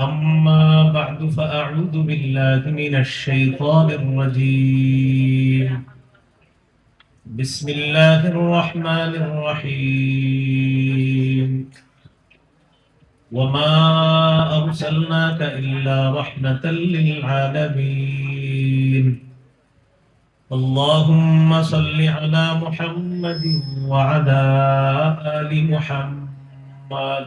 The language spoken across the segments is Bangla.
أما بعد فأعوذ بالله من الشيطان الرجيم. بسم الله الرحمن الرحيم. وما أرسلناك إلا رحمة للعالمين. اللهم صل على محمد وعلى آل محمد.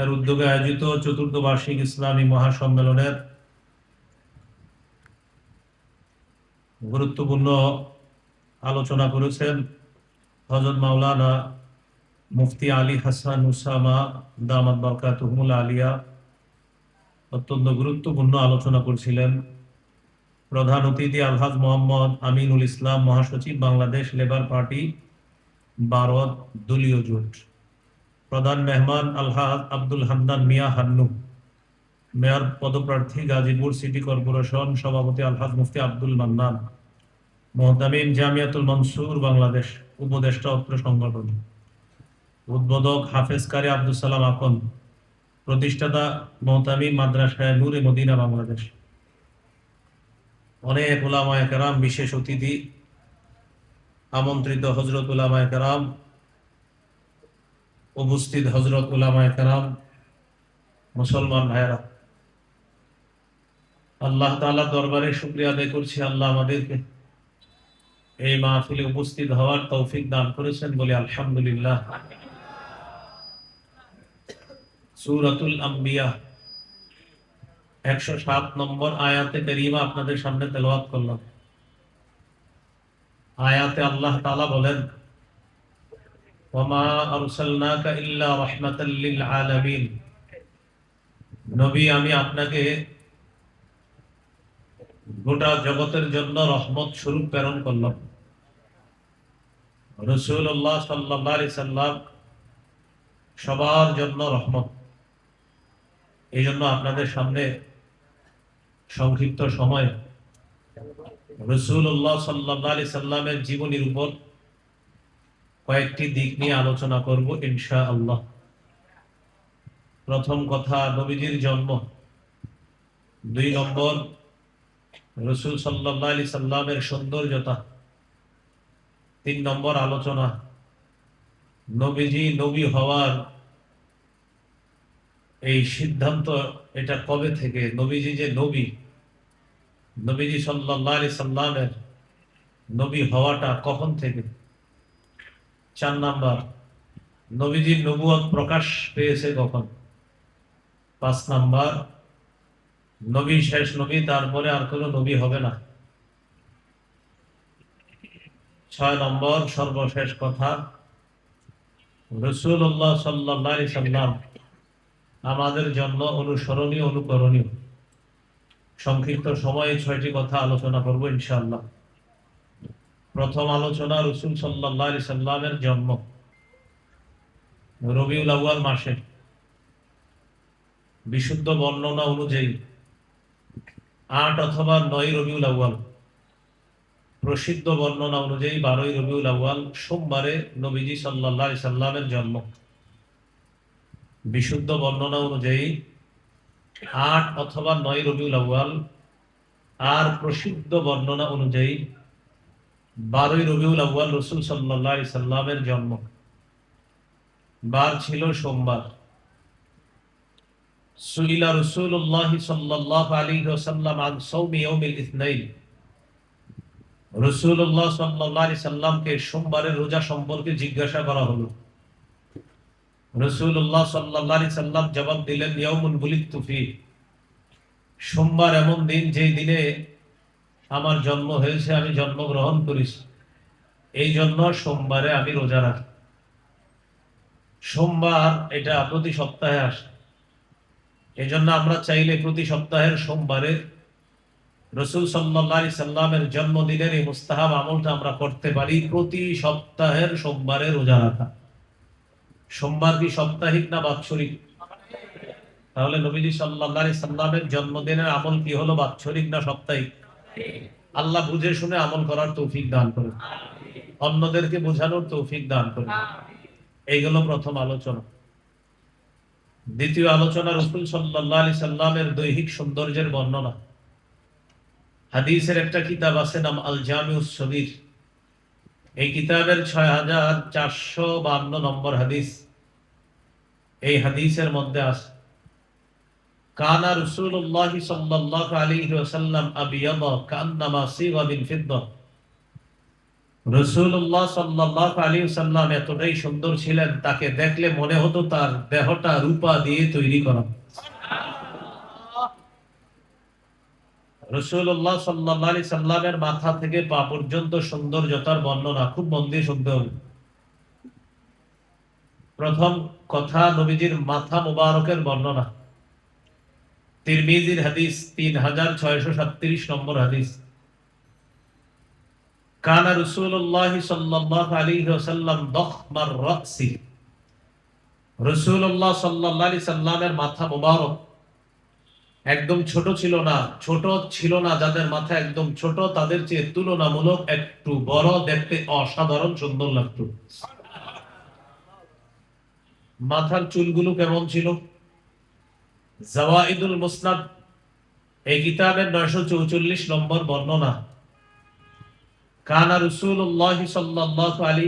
এর উদ্যোগে আয়োজিত চতুর্থ বার্ষিক ইসলামী মহাসম্মেলনের গুরুত্বপূর্ণ আলোচনা করেছেন হজরত মাওলানা মুফতি আলী হাসান উসামা দামাত বরকাতুহুল আলিয়া। অত্যন্ত গুরুত্বপূর্ণ আলোচনা করছিলেন প্রধান অতিথি আলহাজ মোহাম্মদ আমিনুল ইসলাম মহাসচিব বাংলাদেশ লেবার পার্টি ভারত দলীয় জোট। প্রধান মেহমান আলহাজ আব্দুল হামদান মিয়া হান্নু মেয়র পদপ্রার্থী গাজীপুর সিটি কর্পোরেশন সভাপতি আলহাজ মুফতি আব্দুল মান্নান মোহতামিম জামিয়াতুল মনসুর বাংলাদেশ উপদেষ্টা অত্র সংগঠন, উদ্বোধক হাফেজ কারি আব্দুল সালাম আকন, প্রতিষ্ঠাতা মোহতামিম মাদ্রাসায় নূরে মদিনা বাংলাদেশ। অনেক ওলামায় কেরাম, বিশেষ অতিথি আমন্ত্রিত হজরত উলামায় কেরাম উপস্থিত হজরত উলামায় কেরাম, মুসলমান ভাইরা আল্লাহ তাআলা দরবারে শুক্রিয়া আদায় করছি, আল্লাহ আমাদেরকে এই মাহফিলে উপস্থিত হওয়ার তৌফিক দান করেছেন বলে আলহামদুলিল্লাহ। সূরাতুল আম্বিয়া, একশো সাত নম্বর আয়াতে করিমা আপনাদের সামনে তেলাওয়াত করলাম। আয়াতে আল্লাহ তালা বলেন নবী, আমি আপনাকে গোটা জগতের জন্য রহমত স্বরূপ প্রেরণ করলাম। রসুল্লাহ সাল্লাহ আলি সাল্লাম সবার জন্য রহমত। এই জন্য আপনাদের সামনে সংক্ষিপ্ত সময়। রসুল্লাহ সাল্লাহ আলি সাল্লামের জীবনীর উপর কয়েকটি দিক নিয়ে আলোচনা করব ইনশা আল্লাহ প্রথম কথা, নবীজির জন্ম। দুই নম্বর, রসুল সাল্লাহ আলি সাল্লামের সৌন্দর্যতা। তিন নম্বর আলোচনা, নবীজি নবী হওয়ার এই সিদ্ধান্ত এটা কবে থেকে? নবীজি যে নবী, নবীজি সাল্লাহ আলি সাল্লামের নবী হওয়াটা কখন থেকে? চার নাম্বার, নবীজির নবুয়ত প্রকাশ পেয়েছে কখন? পাঁচ নাম্বার, নবী শেষ নবী, তারপরে আর কোনো নবী হবে না। ছয় নম্বর, সর্বশেষ কথা রসুল্লাহ সাল্লাহ সাল্লাম আমাদের জন্য অনুসরণীয়, অনুকরণীয়। সংক্ষিপ্ত সময়ে ছয়টি কথা আলোচনা করব ইনশাআল্লাহ। প্রথম আলোচনা রসুল সাল্লাহ সাল্লামের জন্ম। রবিউল আউয়াল মাসে। বিশুদ্ধ বর্ণনা অনুযায়ী আট অথবা নয় রবিউল আউয়াল। প্রসিদ্ধ বর্ণনা অনুযায়ী বারোই রবিউল আউয়াল সোমবারে নবীজি সাল্লাহ সাল্লামের জন্ম। বিশুদ্ধ বর্ণনা অনুযায়ী আট অথবা নয় রবিউল আউয়াল। আর প্রসিদ্ধ বর্ণনা অনুযায়ী বারোই রবিউল আউ্বাল রসুল সাল্লাহ সাল্লামের জন্ম। বার ছিল সোমবার। সাল্লাহ আলী আন ইয়ৌমিল ইসনাইল সাল্লাহ সাল্লামকে সোমবারের রোজা সম্পর্কে জিজ্ঞাসা করা হলো। রসুল্লাহ সাল্লাহ সাল্লাম জবাব দিলেন ইয়ামুন বুলিক তুফি সোমবার এমন দিন, যেই দিনে আমার জন্ম হয়েছে, আমি জন্মগ্রহণ করেছি। এই জন্য সোমবারে আমি রোজা রাখি। সোমবার এটা প্রতি সপ্তাহে আসে। এই জন্য আমরা চাইলে প্রতি সপ্তাহের সোমবারে রসুল সাল্লাহ সাল্লামের জন্মদিনের এই মুস্তাহাব আমলটা আমরা করতে পারি, প্রতি সপ্তাহের সোমবারে রোজা রাখা। সোমবার কি সাপ্তাহিক না বাৎসরিক? তাহলে নবীজি সাল্লাহ সাল্লামের জন্মদিনের আমল কি হলো, বাৎসরিক না সাপ্তাহিক? আল্লাহ বুঝে শুনে আমল করার তৌফিক দান করে। অন্যদেরকে বোঝানোর তৌফিক দান করে। এইগুলো প্রথম আলোচনা। দ্বিতীয় আলোচনা রসুল সাল্লাহ আলি সাল্লামের দৈহিক সৌন্দর্যের বর্ণনা। হাদিসের একটা কিতাব আছে নাম আল জামিউস সবির এই কিতাবের ছয় হাজার চারশো বান্ন নম্বর হাদিস। এই হাদিসের মধ্যে আছে কানা রসুল্লাহ সাল্লাহ আলী ওসাল্লাম আবিয়াদ কান্নামা রসুল্লাহ এতটাই সুন্দর ছিলেন, তাকে দেখলে মনে হতো তার দেহটা রূপা দিয়ে তৈরি করা। রসুল্লাহ সাল্লাহ আলী সাল্লামের মাথা থেকে পা পর্যন্ত সৌন্দর্যতার বর্ণনা খুব মন দিয়ে শুনতে হবে। প্রথম কথা নবীজির মাথা মুবারকের বর্ণনা। তিরমিজির হাদিস তিন হাজার ছয়শো সাতত্রিশ নম্বর হাদিস। কানা রসুল্লাহ সাল্লাহ আলী সাল্লাম দখমার রক্সি রসুল্লাহ সাল্লাহ আলী সাল্লামের মাথা মুবারক। একদম ছোট ছিল না, ছোট ছিল না যাদের মাথা একদম ছোট, তাদের চেয়ে তুলনামূলক একটু বড়, দেখতে অসাধারণ, সুন্দর লাগত। মাথার চুলগুলো কেমন ছিল? জাওয়াইদুল মুসনাদ, এই কিতাবের নয়শো চৌচল্লিশ নম্বর বর্ণনা। কানা রসুল্লাহ সাল্লাহ আলী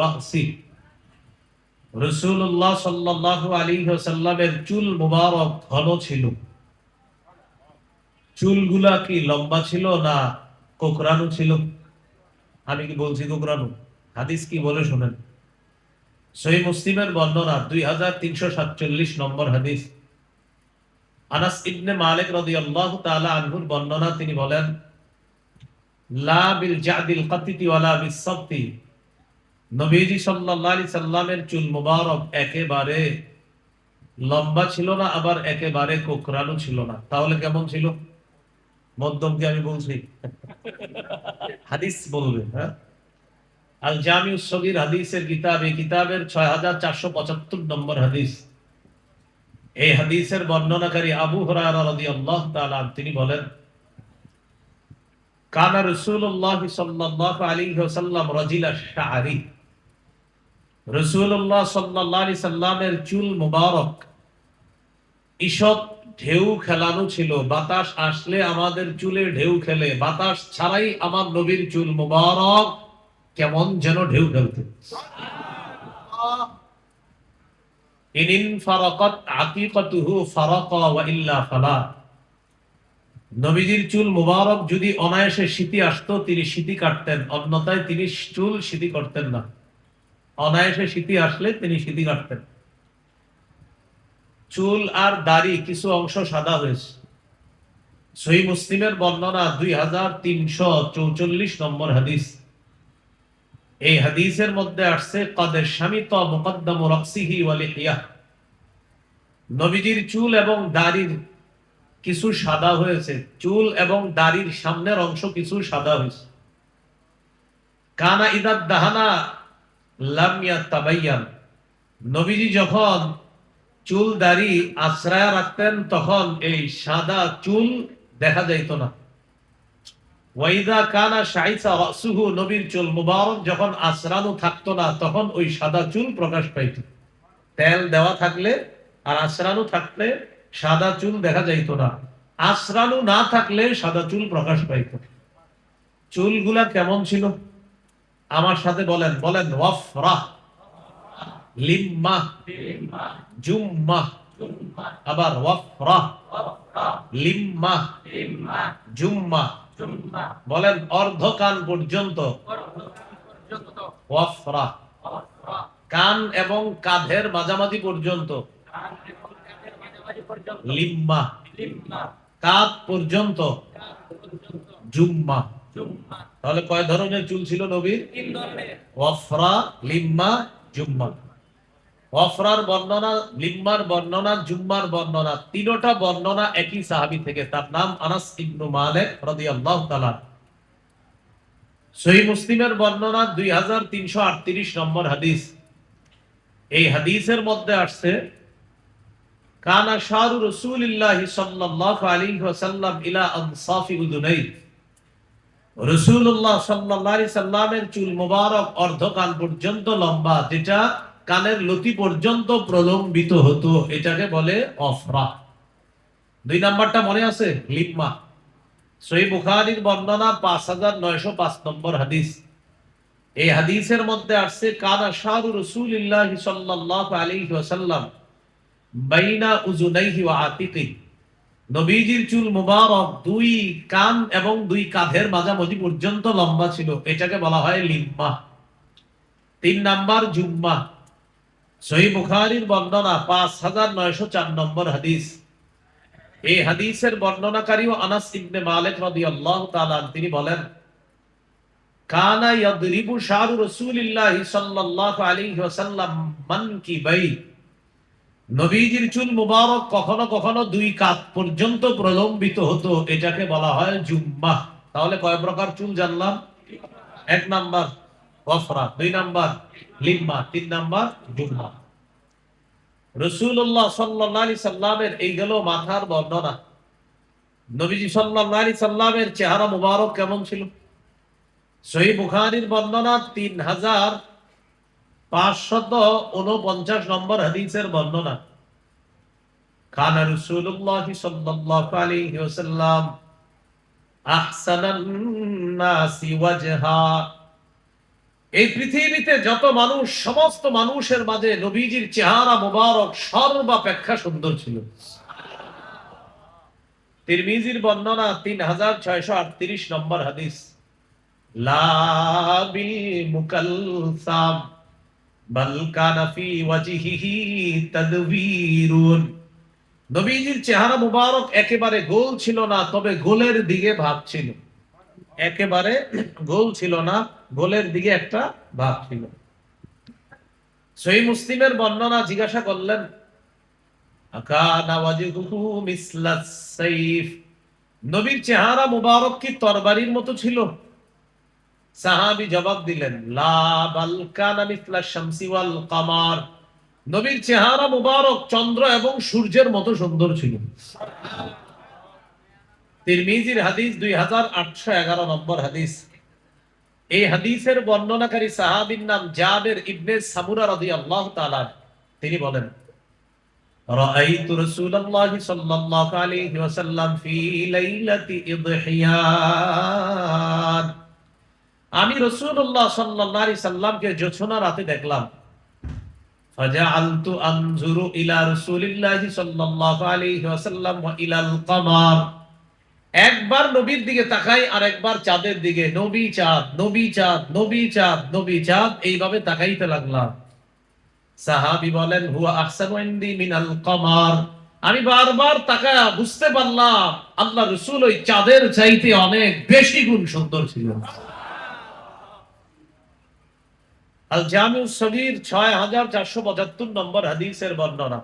রাসি। রসুল্লাহ সাল্লাহ আলী চুল মুবারক ঘন ছিল। চুলগুলা কি লম্বা ছিল না কোকরানো ছিল? আমি কি বলছি কোকরানো হাদিস কি বলে শোনেন? সহি মুসলিমের বর্ণনা দুই হাজার তিনশো সাতচল্লিশ নম্বর হাদিস। আনাস ইবনে মালিক রদি আল্লাহ তালা আনহুর বর্ণনা, তিনি বলেন, লা বিল জাদিল কাতিতি ওয়ালা বিস সাবতি। নবীজি সাল্লাল্লাহু আলাইহি সাল্লামের চুল মুবারক একেবারে লম্বা ছিল না, আবার একেবারে কোকরানো ছিল না। তাহলে কেমন ছিল? মধ্যমকে আমি বলছি? হাদিস বলবে হ্যাঁ? আল সগির হাদিসের কিতাবের ছয় হাজার চারশো পঁচাত্তর নম্বর হাদিস। এই হাদিসের বর্ণনাকারী আবু তিনি বলেন, কানা রাসূলুল্লাহ সাল্লাল্লাহু আলাইহি ওয়াসাল্লাম রাজিলা শাআরি। রসুল্লাহ সাল্লাহ সাল্লামের চুল মুবারক, ঈষৎ ঢেউ খেলানো ছিল। বাতাস আসলে আমাদের চুলে ঢেউ খেলে, বাতাস ছাড়াই আমার নবীর চুল মুবারক কেমন যেন ঢেউ ফালা। নবীজির চুল মুবারক যদি অনায়াসে আসতো, তিনি কাটতেন তিনি চুল করতেন না। অনায়াসে শীতি আসলে তিনি শীতি কাটতেন। চুল আর দাড়ি কিছু অংশ সাদা হয়েছে। সহি মুসলিমের বর্ণনা দুই হাজার তিনশো চৌচল্লিশ নম্বর হাদিস। এই হাদিসের মধ্যে আসছে কাদের স্বামী তো মুকদ্দম রক্সিহি ওয়ালিহিয়া নবীজির চুল এবং দাড়ির কিছু সাদা হয়েছে। চুল এবং দাড়ির সামনের অংশ কিছু সাদা হয়েছে। কানা ইদাদ দাহানা লামিয়া তাবাইয়ান নবীজি যখন চুল, দাড়ি আশ্রয় রাখতেন, তখন এই সাদা চুল দেখা যাইত না। ওয়াইদা কানা শাইসা রাসুহু নবীর চুল মুবারক, যখন আশ্রানো থাকতো না, তখন ওই সাদা চুল প্রকাশ পাইত। তেল দেওয়া থাকলে আর আশ্রানো থাকলে সাদা চুল দেখা যাইত না। আশ্রানো না থাকলে সাদা চুল প্রকাশ পাইত। চুলগুলা কেমন ছিল? আমার সাথে বলেন বলেন, ওয়াফরা, লিম্মা, জুম্মা, আবার ওয়াফরা, লিম্মা, জুম্মা। বলেন অর্ধ কান পর্যন্ত। ওয়াফরা কান এবং কাঁধের মাঝামাঝি পর্যন্ত। লিম্মা। কাঁধ পর্যন্ত। জুম্মা। তাহলে কয় ধরনের চুল ছিল নবীর? ওয়াফরা লিম্মা জুম্মা। ওয়াফরার বর্ণনা, লিম্মার বর্ণনা, জুম্মার বর্ণনা, তিনোটা বর্ণনা একই সাহাবী থেকে। তার নাম আনাস ইবনু মালিক রাদিয়াল্লাহু তাআলা। সহিহ মুসলিমের বর্ণনা 2338 নম্বর হাদিস। এই হাদিসের মধ্যে আসছে, কানা শারু রাসূলিল্লাহ সাল্লাল্লাহু আলাইহি ওয়াসাল্লাম ইলা আনসাফি উদুনাই রসুল্লাহ সাল্লাল্লাহু সাল্লামের চুল মোবারক অর্ধকাল পর্যন্ত লম্বা, যেটা কানের লতি পর্যন্ত প্রলম্বিত হতো, এটাকে বলে অফরা। দুই নাম্বারটা মনে আছে? লিম্মা। সহি বুখারীর বর্ণনা পাঁচ হাজার নয়শো পাঁচ নম্বর হাদিস। এই হাদিসের মধ্যে আসছে, কানা শাহরু রসুলিল্লাহ সাল্লাল্লাহু আলাইহি ওয়াসাল্লাম বাইনা উজুনাইহি ওয়া আতিকি। নবীজির চুল মুবারক দুই কান এবং দুই কাঁধের মাঝামাঝি পর্যন্ত লম্বা ছিল, এটাকে বলা হয় লিম্মা। তিন নাম্বার জুম্মা। সহি বুখারীর বর্ণনা পাঁচ হাজার নয়শো চার নম্বর হাদিস। এই হাদিসের বর্ণনাকারী আনাস ইবনে মালিক রাদিয়াল্লাহু তাআলা তিনি বলেন, কানা ইয়াদরিবু শারু রাসূলিল্লাহি সাল্লাল্লাহু আলাইহি ওয়াসাল্লাম মানকিবাই নবীজির চুল মুবারক কখনো কখনো দুই কাত পর্যন্ত প্রলম্বিত হতো, এটাকে বলা হয় জুম্মা তাহলে কয় প্রকার চুল জানলাম? এক নাম্বার গফরা, দুই নাম্বার লিম্মা, তিন নাম্বার জুম্মা। রসুল্লাহ সাল্লাল্লাহু সাল্লামের এই গেল মাথার বর্ণনা। নবীজি সাল্লাল্লাহু সাল্লামের চেহারা মুবারক কেমন ছিল? সহি বুখারীর বর্ণনা তিন হাজার পাঁচশত উনপঞ্চাশ নম্বর হাদিসের বর্ণনা। কানা রাসূলুল্লাহ সাল্লাল্লাহু আলাইহি ওয়াসাল্লাম, আহসানান ওয়াজহা। এই পৃথিবীতে যত মানুষ, সমস্ত মানুষের মাঝে নবীজির চেহারা মোবারক সর্বাপেক্ষা সুন্দর ছিল। তিরমিজির বর্ণনা তিন হাজার ছয়শো আটত্রিশ নম্বর হাদিস। নবীজির চেহারা মুবারক একেবারে গোল ছিল না, তবে গোলের দিকে ভাব ছিল। একেবারে গোল ছিল না গোলের দিকে একটা ভাব ছিল। সহি মুসলিমের বর্ণনা জিজ্ঞাসা করলেন নবীর চেহারা মুবারক কি তরবারির মতো ছিল? সাহাবী জবাব দিলেন কামার। নবীর চেহারা মুবারক, চন্দ্র এবং সূর্যের মতো সুন্দর ছিল। তিরমিজির হাদিস দুই হাজার আটশো এগারো নম্বর হাদিস এই হাদিসের বর্ণনাকারী সাহাবীর নাম জাবের ইবনে সামুরা রাদিয়াল্লাহু তাআলা তিনি বলেন رأيت رسول الله صلى الله عليه وسلم في ليلة إضحيان আমি রসুল্লাহ সাল্লাল্লাহু আলাইহি সাল্লামকে জোছনা রাতে দেখলাম ফাজআলতু আনজুরু ইলা রাসূলিল্লাহি সাল্লাল্লাহু আলাইহি ওয়াসাল্লাম ওয়া ইলাল কামার একবার নবীর দিকে তাকাই আর একবার চাঁদের দিকে, নবী চাঁদ নবী চাঁদ নবী চাঁদ নবী চাঁদ, এইভাবে তাকাইতে লাগলাম। সাহাবী বলেন, হুয়া আহসানু ইনদি মিনাল কামার। আমি বারবার তাকায়া বুঝতে পারলাম, আল্লাহ রসুল ওই চাঁদের চাইতে অনেক বেশি গুণ সুন্দর ছিল। আল জামিউ সগীর ছয় হাজার চারশো পঁচাত্তর নম্বর হাদিসের বর্ণনা।